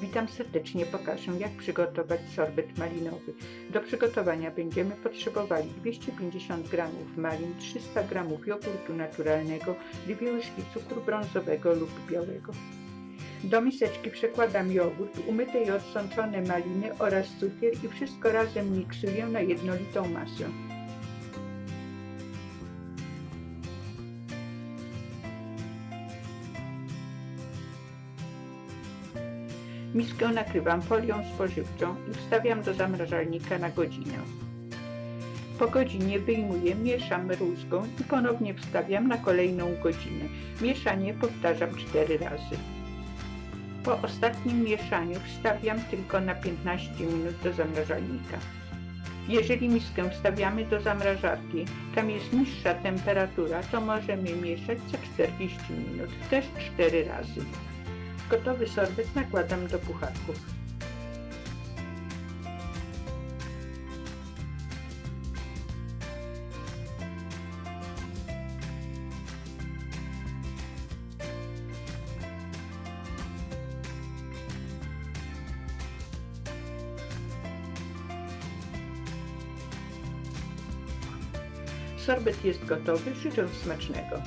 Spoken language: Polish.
Witam serdecznie, pokażę jak przygotować sorbet malinowy. Do przygotowania będziemy potrzebowali 250 g malin, 300 g jogurtu naturalnego, dwie łyżki cukru brązowego lub białego. Do miseczki przekładam jogurt, umyte i odsączone maliny oraz cukier i wszystko razem miksuję na jednolitą masę. Miskę nakrywam folią spożywczą i wstawiam do zamrażalnika na godzinę. Po godzinie wyjmuję, mieszam rózgą i ponownie wstawiam na kolejną godzinę. Mieszanie powtarzam 4 razy. Po ostatnim mieszaniu wstawiam tylko na 15 minut do zamrażalnika. Jeżeli miskę wstawiamy do zamrażarki, tam jest niższa temperatura, to możemy mieszać co 40 minut, też 4 razy. Gotowy sorbet nakładam do pucharków. Sorbet jest gotowy, życzę smacznego.